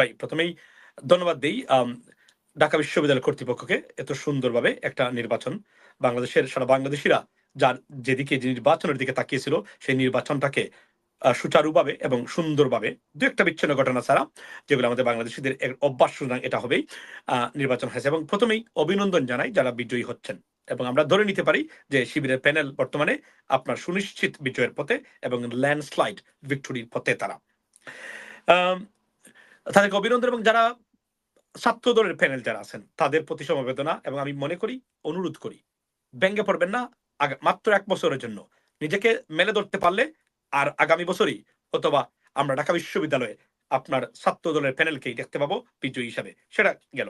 ভাই, প্রথমেই ধন্যবাদ দিই ঢাকা বিশ্ববিদ্যালয় কর্তৃপক্ষকে এত সুন্দরভাবে একটা নির্বাচন। বাংলাদেশের সারা বাংলাদেশিরা যার যেদিকে যে নির্বাচনের দিকে তাকিয়েছিল, সেই নির্বাচনটাকে সুচারুভাবে এবং সুন্দরভাবে দু একটা বিচ্ছিন্ন ঘটনা ছাড়া যেগুলো আমাদের বাংলাদেশিদের অভ্যাস সুতরাং এটা হবেই নির্বাচন হয়েছে। এবং প্রথমেই অভিনন্দন জানাই যারা বিজয়ী হচ্ছেন। এবং আমরা ধরে নিতে পারি যে শিবিরের প্যানেল বর্তমানে আপনার সুনিশ্চিত বিজয়ের পথে এবং ল্যান্ডস্লাইড ভিক্টোরির পথে তারা। তাদেরকে অভিনন্দন এবং যারা ছাত্র দলের প্যানেল যারা আছেন, তাদের প্রতি সমবেদনা এবং আমি মনে করি, অনুরোধ করি, ব্যঙ্গে পড়বেন না। মাত্র এক বছরের জন্য। নিজেকে মেলে ধরতে পারলে আর আগামী বছরই অথবা আমরা ঢাকা বিশ্ববিদ্যালয়ে আপনার ছাত্র দলের প্যানেলকেই দেখতে পাবো বিজয়ী হিসাবে। সেটা গেল।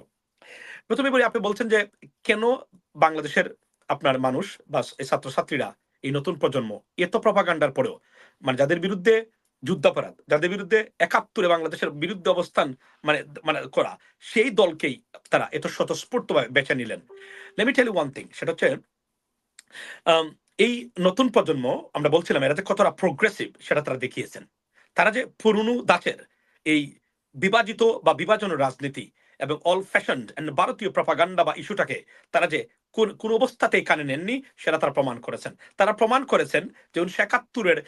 প্রথমে বলি, আপনি বলছেন যে কেন বাংলাদেশের আপনার মানুষ বা ছাত্রছাত্রীরা এই নতুন প্রজন্ম, এত প্রপাগান্ডার পরেও মানে যাদের বিরুদ্ধে যুদ্ধাপরাধ, যাদের বিরুদ্ধে একাত্তরে বাংলাদেশের বিরুদ্ধে অবস্থান মানে মানে করা, সেই দলকেই তারা এত স্বতঃস্ফূর্তভাবে বেছে নিলেন। লেমি টেল ওয়ান থিং সেটা হচ্ছে এই নতুন প্রজন্ম, আমরা বলছিলাম এরা যে কতটা প্রোগ্রেসিভ সেটা তারা দেখিয়েছেন। তারা যে পুরনো দাচের এই বিভাজিত বা বিভাজন রাজনীতি এবং অল ফ্যাশন ভারতীয় প্রপাগান্ডা বা ইস্যুটাকে তারা যে কোন অবস্থাতেই কানে নেননি, সেটা তারা প্রমাণ করেছেন। তারা প্রমাণ করেছেন যে উনিশশো একাত্তরের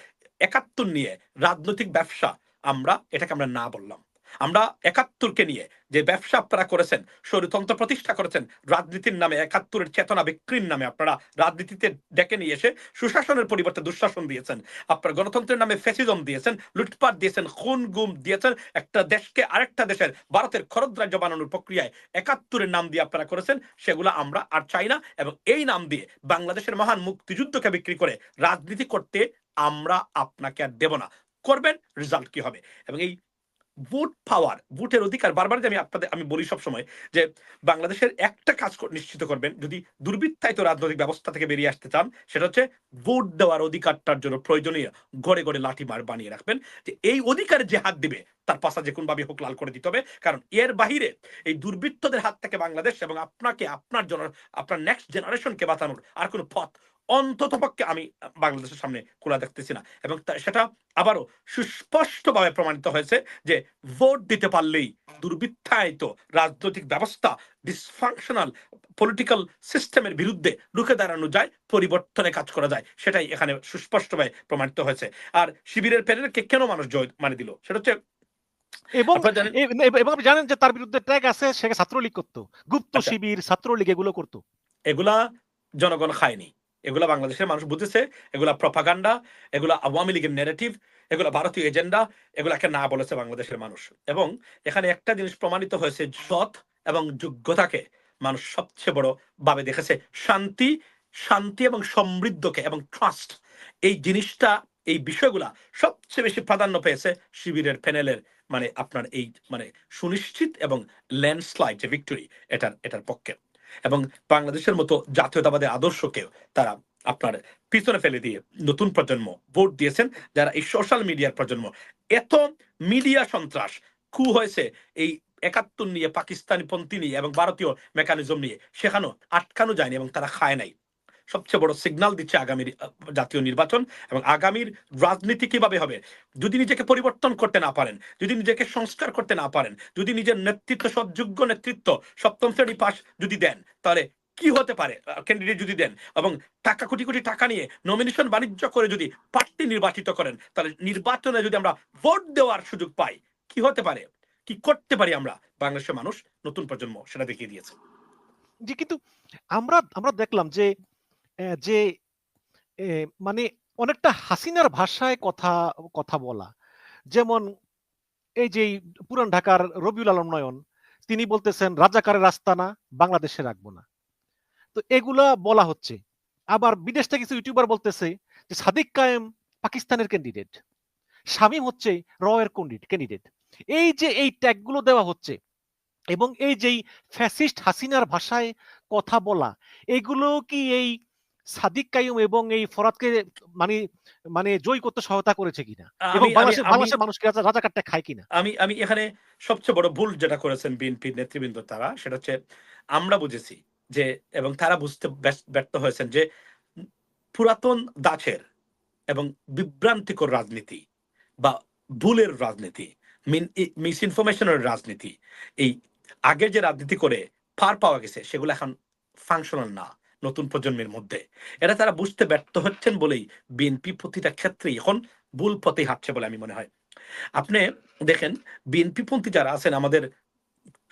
একাত্তর নিয়ে রাজনৈতিক ব্যবসা আমরা এটাকে আমরা না বললাম। আমরা একাত্তরকে নিয়ে যে ব্যবসা আপনারা করেছেন স্বৈরতন্ত্র প্রতিষ্ঠা করেছেন, রাজনীতির নামে একাত্তরের চেতনা বিক্রির নামে আপনারা রাজনীতিতে ডেকে নিয়ে এসে সুশাসনের পরিবর্তে দুঃশাসন দিয়েছেন, আপনার গণতন্ত্রের নামে ফেসিজম দিয়েছেন, লুটপাট দিয়েছেন, খুন গুম দিয়েছেন, একটা দেশকে আরেকটা দেশের ভারতের খরদ রাজ্য বানানোর প্রক্রিয়ায় একাত্তরের নাম দিয়ে আপনারা করেছেন, সেগুলো আমরা আর চাই না এবং এই নাম দিয়ে বাংলাদেশের মহান মুক্তিযুদ্ধকে বিক্রি করে রাজনীতি করতে আমরা আপনাকে আর দেব না। করবেন রেজাল্ট কি হবে? এবং এই ভোট পাওয়ার ভোটের অধিকার বারবার যে আমি আপনাদের, আমি বলি সব সময় যে বাংলাদেশের একটা কাজ নিশ্চিত করবেন, যদি দুর্বৃত্তায়িত রাজনৈতিক ব্যবস্থা থেকে বেরিয়ে আসতে চান, সেটা হচ্ছে ভোট দেওয়ার অধিকারটার জন্য প্রয়োজনীয় গড়ে গড়ে লাঠি মার বানিয়ে রাখবেন। যে এই অধিকারে যে হাত দিবে, তার পাশা যে কোনভাবে হোক লাল করে দিতে হবে। কারণ এর বাহিরে এই দুর্বৃত্তদের হাত থেকে বাংলাদেশ এবং আপনাকে, আপনার জন্য আপনার নেক্সট জেনারেশনকে বাঁচানোর আর কোনো পথ অন্তত পক্ষে আমি বাংলাদেশের সামনে খোলা দেখতেছি না। এবং সেটা আবারও সুস্পষ্টভাবে প্রমাণিত হয়েছে যে ভোট দিতে পারলেই দুর্বৃত্তায়িত রাজনৈতিক ব্যবস্থা ডিসফাংশনাল পলিটিক্যাল সিস্টেমের বিরুদ্ধে রুখে দাঁড়ানো যায় পরিবর্তনে কাজ করা যায় সেটাই এখানে সুস্পষ্টভাবে প্রমাণিত হয়েছে। আর শিবিরের প্যানেলকে কেন মানুষ জয় মানে দিল? সেটা হচ্ছে এবং জানেন এ- এ- এবং আপনি জানেন যে তার বিরুদ্ধে ট্যাগ আছে সে ছাত্রলীগ করতো। গুপ্ত আচ্ছা। শিবির ছাত্রলীগ এগুলো করতো। এগুলা জনগণ খায়নি। এগুলা বাংলাদেশের মানুষ বুঝেছে, এগুলা প্রপাগান্ডা এগুলা আওয়ামী লীগের নেগেটিভ এগুলা ভারতীয় এজেন্ডা এগুলাকে না বলেছে বাংলাদেশের মানুষ। এবং এখানে একটা জিনিস প্রমাণিত হয়েছে সৎ এবং যোগ্যতাকে মানুষ সবচেয়ে বড় ভাবে দেখেছে, শান্তি শান্তি এবং সমৃদ্ধকে এবং ট্রাস্ট এই জিনিসটা, এই বিষয়গুলা সবচেয়ে বেশি প্রাধান্য পেয়েছে শিবিরের প্যানেলের মানে আপনার এই মানে সুনিশ্চিত এবং ল্যান্ডস্লাইড যে ভিক্টোরি এটার এটার পক্ষে। এবং বাংলাদেশের মতো জাতীয়তাবাদের আদর্শকে তারা আপনার পিছনে ফেলে দিয়ে নতুন প্রজন্ম ভোট দিয়েছেন, যারা এই সোশ্যাল মিডিয়ার প্রজন্ম। এত মিডিয়া সন্ত্রাস, কু হয়েছে এই একাত্তর নিয়ে পাকিস্তানি পন্থী নিয়ে এবং ভারতীয় মেকানিজম নিয়ে, সেখানেও আটকানো যায়নি এবং তারা খায় নাই। সবচেয়ে বড় সিগন্যাল দিচ্ছে আগামী জাতীয় নির্বাচন এবং আগামীর রাজনীতি কীভাবে হবে। যদি নিজেকে পরিবর্তন করতে না পারেন, যদি নিজেকে সংস্কার করতে না পারেন, যদি নিজের নেতৃত্ব সৎযোগ্য নেতৃত্ব সপ্তম শ্রেণি পাস যদি দেন, তাহলে কি হতে পারে? ক্যান্ডিডেট যদি দেন এবং টাকা, কোটি কোটি টাকা নিয়ে নমিনেশন বাণিজ্য করে যদি প্রার্থী নির্বাচিত করেন, তাহলে নির্বাচনে যদি আমরা ভোট দেওয়ার সুযোগ পাই, কি হতে পারে? কি করতে পারি আমরা? বাংলাদেশের মানুষ নতুন প্রজন্ম সেটা দেখিয়ে দিয়েছে। যে কিন্তু আমরা আমরা দেখলাম যে যে মানে অনেকটা হাসিনার ভাষায় কথা কথা বলা। যেমন এই যে পুরান ঢাকার রবিউল আলম নয়ন, তিনি বলতেছেন রাজাকারের রাস্তা না, বাংলাদেশে রাখব না। তো এগুলা বলা হচ্ছে। আবার বিদেশ থেকে কিছু ইউটিউবার বলতেছে যে, সাদিক কায়েম পাকিস্তানের ক্যান্ডিডেট শামীম হচ্ছে রয়ের ক্যান্ডিডেট এই যে, এই ট্যাগগুলো দেওয়া হচ্ছে এবং এই যেই ফ্যাসিস্ট হাসিনার ভাষায় কথা বলা, এগুলো কি এই সাদিক কাইম এবং এই ফরাদকে মানে মানে জয় করতে সহায়তা করেছে কিনা? এবং বাংলাদেশের বাংলাদেশের মানুষকে রাজাকারটা খায় কিনা? আমি আমি এখানে সবচেয়ে বড় ভুল যেটা করেছেন বিএনপির নেতৃবৃন্দ তারা সেটা হচ্ছে আমরা বুঝেছি যে এবং তারা বুঝতে ব্যর্থ হয়েছেন যে পুরাতন দাসের এবং বিভ্রান্তিকর রাজনীতি বা ভুলের রাজনীতি মিস ইনফরমেশনের রাজনীতি এই আগে যে রাজনীতি করে পার পাওয়া গেছে সেগুলো এখন ফাংশনাল না। নতুন প্রজন্মের মধ্যে। এটা তারা বুঝতে ব্যর্থ হচ্ছেন বলেই বিএনপি প্রতিটা ক্ষেত্রেই এখন ভুল পথে হাঁটছে বলে আমি মনে হয়। আপনি দেখেন বিএনপি পন্থী যারা আছেন, আমাদের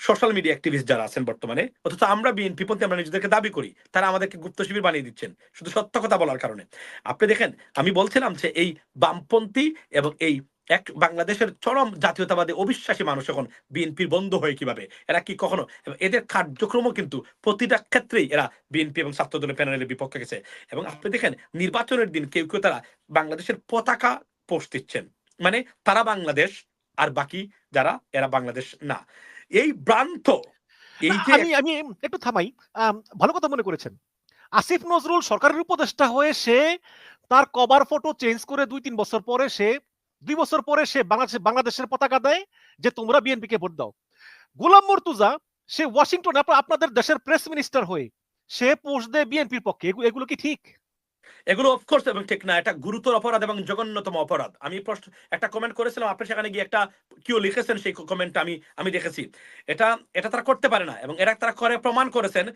সোশ্যাল মিডিয়া অ্যাক্টিভিস্ট যারা আছেন বর্তমানে, অথচ আমরা বিএনপি পন্থী, আমরা নিজেদেরকে দাবি করি, তারা আমাদেরকে গুপ্ত শিবির বানিয়ে দিচ্ছেন, শুধু সত্য কথা বলার কারণে। আপনি দেখেন, আমি বলছিলাম যে এই বামপন্থী এবং এই এক বাংলাদেশের চরম জাতীয়তাবাদী অবিশ্বাসী মানুষ এখন বিএনপির বন্ধ হয় কীভাবে? এরা কি কখনো এদের কার্যক্রমও কিন্তু প্রতিটা ক্ষেত্রেই এরা বিএনপি এবং ছাত্র দলের প্যানেলের বিপক্ষে গেছে। এবং আপনি দেখেন নির্বাচনের দিন কেউ কেউ তারা বাংলাদেশের পতাকা পোস্ট দিচ্ছেন। মানে তারা বাংলাদেশ আর বাকি যারা এরা বাংলাদেশ না। এই ভ্রান্ত এই যে আমি আমি একটু থামাই। ভালো কথা মনে করেছেন। আসিফ নজরুল সরকারের উপদেষ্টা হয়ে সে তার কভার ফটো চেঞ্জ করে দুই তিন বছর পরে সে দুই বছর পরে সে বাংলাদেশ, বাংলাদেশের পতাকা দেয় যে তোমরা বিএনপি কে ভোট দাও। গোলাম মর্তুজা, সে ওয়াশিংটন আপনাদের দেশের প্রেস মিনিস্টার হয়ে, সে পোস্ট দেয় বিএনপির পক্ষে। এগুলো কি ঠিক? এগুলো অফকোর্স এবং ঠিক না। এটা গুরুতর অপরাধ এবং জঘন্যতম অপরাধ। আমি প্রশ্ন, একটা কমেন্ট করেছিলাম, আপনি সেখানে গিয়ে একটা কেউ লিখেছেন, সেই কমেন্টটা আমি আমি দেখেছি। এটা এটা তারা করতে পারে না এবং এটা তারা করে, প্রমাণ করেছেন,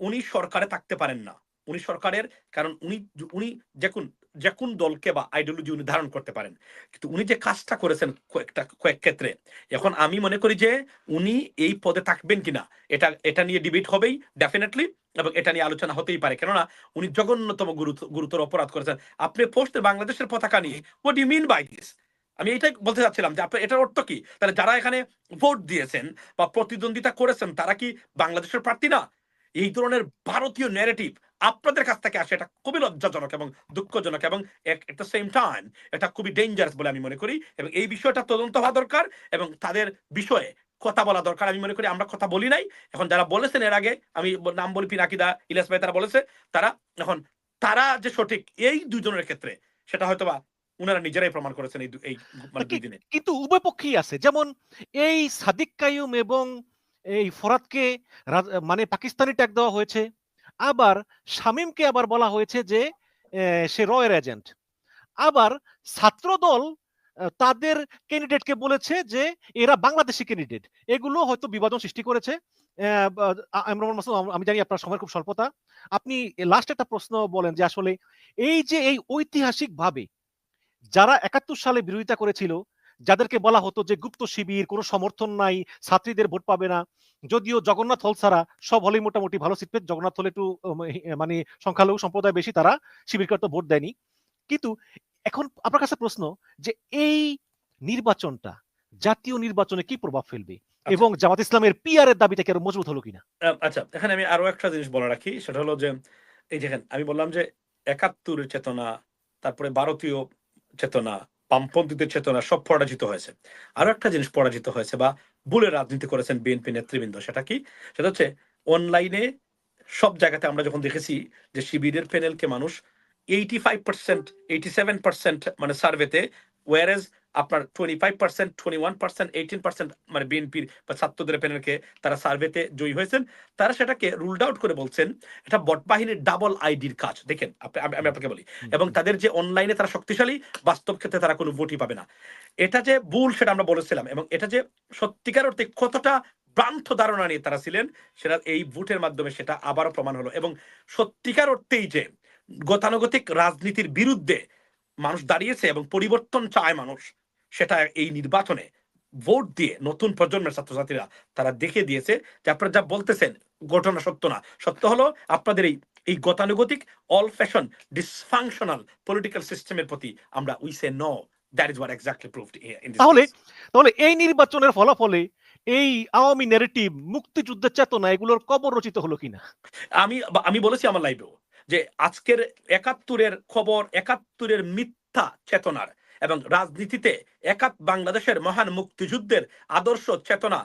উনি সরকারে থাকতে পারেন না। উনি সরকারের, কারণ উনি উনি যে কোন যে কোন দলকে বা আইডিওলজি উনি ধারণ করতে পারেন। কিন্তু উনি যে কাজটা করেছেন কয়েকটা, কয়েক ক্ষেত্রে, এখন আমি মনে করি যে উনি এই পদে থাকবেন কিনা, এটা এটা নিয়ে ডিবেট হবেই ডেফিনেটলি এবং এটা নিয়ে আলোচনা হতেই পারে। কেননা উনি জঘন্যতম গুরুত- গুরুতর অপরাধ করেছেন। আপনি পোস্টে বাংলাদেশের পতাকা নিয়ে what you mean by this আমি এটাই বলতে চাচ্ছিলাম যে আপনার এটার অর্থ কি? তাহলে যারা এখানে ভোট দিয়েছেন বা প্রতিদ্বন্দ্বিতা করেছেন, তারা কি বাংলাদেশের প্রার্থী না? এই ধরনের ভারতীয় ন্যারেটিভ আপনাদের কাছ থেকে আসে এটা খুবই লজ্জাজনক এবং দুঃখজনক এবং এট দ্য সেম টাইম এটা খুবই ডেঞ্জারাস বলে আমি মনে করি এবং এই বিষয়টা তদন্ত হওয়া দরকার এবং তাদের বিষয়ে কথা বলা দরকার আমি মনে করি আমরা কথা বলি নাই। এখন যারা বলেছেন এর আগে আমি নাম বলি পিনাকিদা ইলিয়াস ভাই তারা বলেছে তারা এখন তারা যে সঠিক এই দুজনের ক্ষেত্রে সেটা হয়তো বা উনারা নিজেরাই প্রমাণ করেছেন এই এই মানে দুই দিনে। কিন্তু উভয় পক্ষেই আছে। যেমন এই সাদিক কাইয়ুম এবং এই ফরাদকে মানে পাকিস্তানি ট্যাগ দেওয়া হয়েছে। আবার শামীমকে আবার বলা হয়েছে যে সে রয়ের এজেন্ট আবার ছাত্রদল আহ, তাদের ক্যান্ডিডেটকে বলেছে যে এরা বাংলাদেশি ক্যান্ডিডেট এগুলো হয়তো বিভাজন সৃষ্টি করেছে। আমি জানি আপনার সময় খুব স্বল্পতা। আপনি লাস্ট একটা প্রশ্ন বলেন যে আসলে এই যে এই ঐতিহাসিক ভাবে যারা একাত্তর সালে বিরোধিতা করেছিল যাদেরকে বলা হতো যে গুপ্ত শিবির কোনো সমর্থন নাই ছাত্রীদের ভোট পাবে না। যদিও জগন্নাথ হল ছাড়া সব হলেই মোটামুটি ভালো সিট পেয়ে জগন্নাথ হলে একটু মানে সংখ্যালঘু সম্প্রদায় বেশি তারা শিবিরকে তো ভোট দেয়নি। কিন্তু এখন আপনার কাছে প্রশ্ন যে এই নির্বাচনটা জাতীয় নির্বাচনে কি প্রভাব ফেলবে? এবং জামাত ইসলামের পিআর এর দাবিটা কি আরও মজবুত হলো কিনা? আচ্ছা এখানে আমি আরও একটা জিনিস বলে রাখি। সেটা হলো যে এই দেখেন আমি বললাম যে একাত্তরের চেতনা তারপরে ভারতীয় চেতনা বামপন্থীদের চেতনা সব পরাজিত হয়েছে। আরও একটা জিনিস পরাজিত হয়েছে বা ভুলে রাজনীতি করেছেন বিএনপি নেতৃবৃন্দ, সেটা কি? সেটা হচ্ছে অনলাইনে সব জায়গাতে আমরা যখন দেখেছি যে শিবিরের প্যানেলকে মানুষ eighty five percent eighty seven percent মানে সার্ভেতে ওয়ারেজ আপনার twenty five percent twenty one percent eighteen percent মানে বিএনপির বা ছাত্রদের প্যানেলকে তারা সার্ভেতে জয়ী হয়েছেন। তারা সেটাকে রুলড আউট করে বলছেন এটা বট বাহিনীর ডাবল আইডির কাজ। দেখেন আমি আপনাকে বলি। এবং তাদের যে অনলাইনে তারা শক্তিশালী বাস্তব ক্ষেত্রে তারা কোনো ভোটই পাবে না। এটা যে ভুল সেটা আমরা বলেছিলাম এবং এটা যে সত্যিকার অর্থে কতটা ভ্রান্ত ধারণা নিয়ে তারা ছিলেন সেটা এই ভোটের মাধ্যমে সেটা আবারও প্রমাণ হলো। এবং সত্যিকার অর্থেই যে গতানুগতিক রাজনীতির বিরুদ্ধে মানুষ দাঁড়িয়েছে এবং পরিবর্তন চায় মানুষ সেটা এই নির্বাচনে ভোট দিয়ে নতুন প্রজন্মের ছাত্রছাত্রীরা তারা দেখে দিয়েছে যে আপনারা যা বলতেছেন ঘটনা সত্য না। সত্য হলো আপনাদের এই এই গতানুগতিক অল ফ্যাশন ডিসফাংশনাল পলিটিক্যাল সিস্টেমের প্রতি আমরা we say no that is what exactly proved তাহলে তাহলে এই নির্বাচনের ফলাফলে এই আওয়ামী নেগেটিভ মুক্তিযুদ্ধের চেতনা এগুলোর কবর রচিত হলো কিনা? আমি আমি বলেছি আমার লাইভেও যে আজকের একাত্তরের খবর একাত্তরের মিথ্যা চেতনার এবং রাজনীতিতে একাত বাংলাদেশের মহান মুক্তিযুদ্ধের আদর্শ চেতনা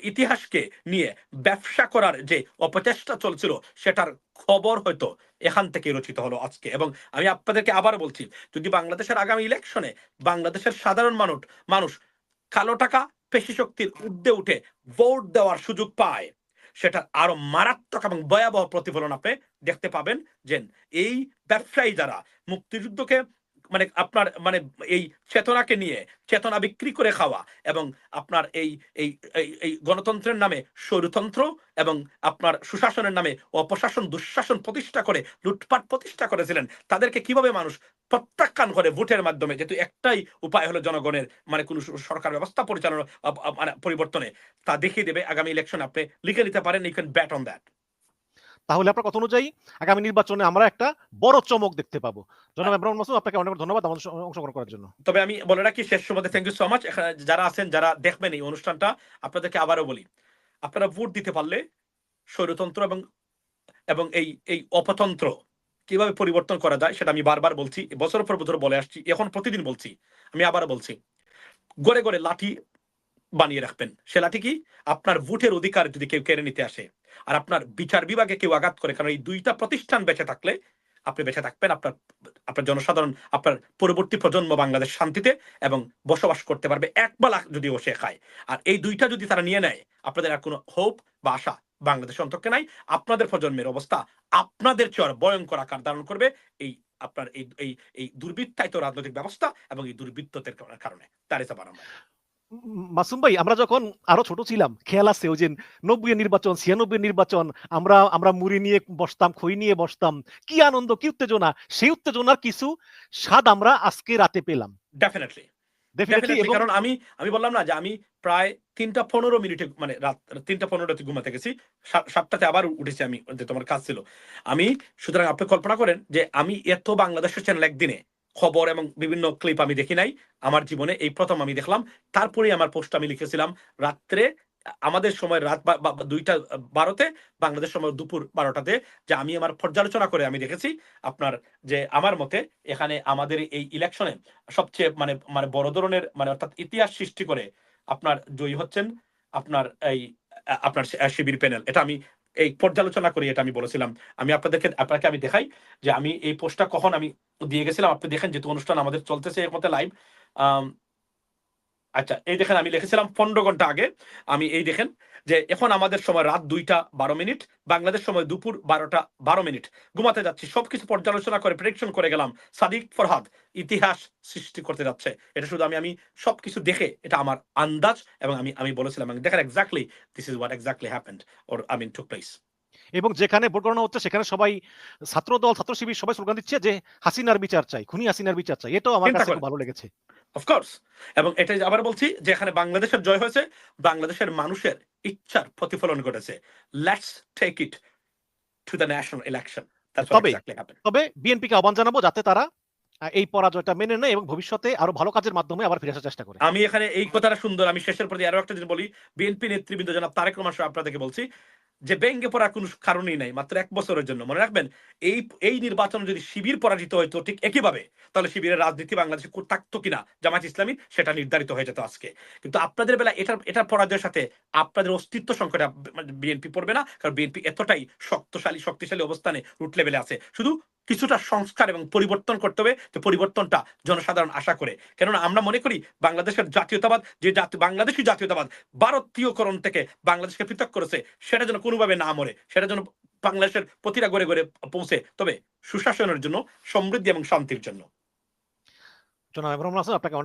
ইতিহাসকে নিয়ে ব্যবসা করার যে অপচেষ্টা চলছিল, সেটার খবর হয়তো এখান থেকে রচিত হলো আজকে। এবং আমি আপনাদেরকে আবার বলছি, যদি বাংলাদেশের আগামী ইলেকশনে বাংলাদেশের সাধারণ মানুষ মানুষ কালো টাকা, পেশি শক্তির ঊর্ধ্বে উঠে ভোট দেওয়ার সুযোগ পায়, সেটা আরও মারাত্মক এবং ভয়াবহ প্রতিফলন আপনি দেখতে পাবেন যে এই ব্যবসায়ী যারা মুক্তিযুদ্ধকে মানে আপনার মানে এই চেতনাকে নিয়ে, চেতনা বিক্রি করে খাওয়া এবং আপনার এই এই, এই- গণতন্ত্রের নামে স্বৈরতন্ত্র এবং আপনার সুশাসনের নামে অপশাসন, দুঃশাসন প্রতিষ্ঠা করে, লুটপাট প্রতিষ্ঠা করেছিলেন, তাদেরকে কীভাবে মানুষ প্রত্যাখ্যান করে ভোটের মাধ্যমে? যেহেতু একটাই উপায় হলো জনগণের মানে কোন সরকার ব্যবস্থা পরিচালনা মানে পরিবর্তনে, তা দেখিয়ে দেবে আগামী ইলেকশন আপনি লিখে নিতে পারেন you can bet on that তাহলে আপনার কথা অনুযায়ী আগামী নির্বাচনে আমরা একটা বড় চমক দেখতে পাবো। জনাব ইব্রাহিম মাসুদ, আপনাকে অনেক ধন্যবাদ আমাদের অংশগ্রহণ করার জন্য। তবে আমি বলে রাখি, শেষ সময় থ্যাংক ইউ সো মাচ যারা আছেন, যারা দেখবেন এই অনুষ্ঠানটা, আপনাদেরকে আবারও বলি, আপনারা ভোট দিতে পারলে স্বৈরতন্ত্র এবং এবং এই এই অপতন্ত্র কীভাবে পরিবর্তন করা যায় সেটা আমি বারবার বলছি বছর পর বছর বলে আসছি, এখন প্রতিদিন বলছি, আমি আবার বলছি। গড়ে গড়ে লাঠি বানিয়ে রাখবেন। সে লাঠি কি? আপনার ভোটের অধিকার যদি কেউ কেড়ে নিতে আসে, আর আপনার বিচার বিভাগে কেউ আঘাত করে, কারণ এই দুইটা প্রতিষ্ঠান বেঁচে থাকলে আপনি বেঁচে থাকবেন, আপনার আপনার জনসাধারণ, আপনার পরবর্তী প্রজন্ম বাংলাদেশ শান্তিতে এবং বসবাস করতে পারবে এক বেলা যদিও সে খায়। আর এই দুইটা যদি তারা নিয়ে নেয়, আপনাদের আর কোনো হোপ বা আশা বাংলাদেশ অন্তকে নাই। আপনাদের প্রজন্মের অবস্থা আপনাদের চেয়ে ভয়ঙ্কর আকার ধারণ করবে এই আপনার এই এই দুর্বৃত্তায়িত রাজনৈতিক ব্যবস্থা এবং এই দুর্বৃত্ততের কারণে। তার মাসুম ভাই আমরা যখন আরও ছোট ছিলাম খেয়াল আছে ওই যে নব্বই নির্বাচন ছিয়ানব্বই নির্বাচন আমরা আমরা মুড়ি নিয়ে বসতাম খই নিয়ে বসতাম কি আনন্দ কি উত্তেজনা সেই উত্তেজনার কিছু স্বাদ আমরা আজকে রাতে পেলাম। ডেফিনেটলি কারণ আমি আমি বললাম না যে আমি প্রায় তিনটা পনেরো মিনিটে মানে রাত তিনটা পনেরোতে ঘুমাতে গেছি সাতটাতে আবার উঠেছি আমি যে তোমার কাজ ছিল। আমি সুতরাং আপনি কল্পনা করেন যে আমি এত বাংলাদেশের চ্যানেল একদিনে খবর এবং বিভিন্ন ক্লিপ আমি দেখি নাই। আমার জীবনে এই প্রথম আমি দেখলাম। তারপরে আমার পোস্ট আমি লিখেছিলাম, রাত্রে, আমাদের সময় রাত দুইটা, বারোতে, বাংলাদেশ সময় দুপুর বারোটাতে। যে আমি আমার পর্যালোচনা করে আমি দেখেছি। আপনার যে, আমার মতে এখানে আমাদের এই ইলেকশনে সবচেয়ে মানে মানে বড় ধরনের মানে অর্থাৎ ইতিহাস সৃষ্টি করে আপনার জয়ী হচ্ছেন আপনার এই, আপনার শিবির প্যানেল এটা আমি এই পর্যালোচনা করি, এটা আমি বলেছিলাম। আমি আপনাদেরকে, আপনাকে আমি দেখাই যে আমি এই পোস্টটা কখন আমি দিয়ে গেছিলাম। আপনি দেখেন যেহেতু অনুষ্ঠান আমাদের চলতেছে এর মধ্যে লাইভ আচ্ছা এই দেখেন আমি লিখেছিলাম পনেরো ঘণ্টা আগে। আমি এই দেখেন যে এখন আমাদের সময় রাত দুইটা বারো মিনিট বাংলাদেশ সময় দুপুর বারোটা বারো মিনিট। ঘুমাতে যাচ্ছি সবকিছু পর্যালোচনা করে প্রেডিকশন করে গেলাম। সাদিক ফরহাদ ইতিহাস সৃষ্টি করতে যাচ্ছে। এটা শুধু আমি আমি সবকিছু দেখে এটা আমার আন্দাজ এবং আমি আমি বলেছিলাম দেখেন exactly this is what exactly happened or I mean two place এবং যেখানে ভোট গণনা হচ্ছে সেখানে সবাই ছাত্র দল ছাত্র শিবির সবাই স্লোগান দিচ্ছে যে হাসিনার বিচার চাই খুনি হাসিনার বিচার চাই। এটাও আমার কাছে খুব ভালো লেগেছে। অফকোর্স এবং এটা আবার বলছি যে এখানে বাংলাদেশের জয় হয়েছে বাংলাদেশের মানুষের ইচ্ছার প্রতিফলন ঘটেছে। Let's take it to the national election তবে তবে বিএনপিকে আহ্বান জানাব যাতে তারা এই পরাজয়টা মেনে নেয় এবং ভবিষ্যতে আরও ভালো কাজের মাধ্যমে আবার ফিরে আসার চেষ্টা করে। আমি এখানে এই কথাটা সুন্দর আমি শেষের প্রতি আরও একটা জিনিস বলি বিএনপি নেতৃবৃন্দ জনাব তারেক রহমান সাহেব আপনাদেরকে বলছি যে ব্যঙ্গে পড়ার কোনো কারণই নাই, মাত্র এক বছরের জন্য। মনে রাখবেন, এই এই নির্বাচন যদি শিবির পরাজিত হইতো ঠিক একইভাবে, তাহলে শিবিরের রাজনীতি বাংলাদেশে থাকতো কিনা জামাত ইসলামী, সেটা নির্ধারিত হয়ে যেত আজকে। কিন্তু আপনাদের বেলা এটার এটার পরাজয়ের সাথে আপনাদের অস্তিত্ব সংকটে বিএনপি পড়বে না, কারণ বিএনপি এতটাই শক্তশালী, শক্তিশালী অবস্থানে রুট লেভেলে আছে। শুধু কিছুটা সংস্কার এবং পরিবর্তন করতে হবে যে পরিবর্তনটা জনসাধারণ আশা করে। কেননা আমরা মনে করি বাংলাদেশের জাতীয়তাবাদ, যে বাংলাদেশি জাতীয়তাবাদ ভারতীয়করণ থেকে বাংলাদেশকে পৃথক করেছে, সেটা যেন কোনোভাবে না মরে, সেটা যেন বাংলাদেশের প্রতিটা গড়ে গড়ে পৌঁছে, তবে সুশাসনের জন্য, সমৃদ্ধি এবং শান্তির জন্য। আপনাকে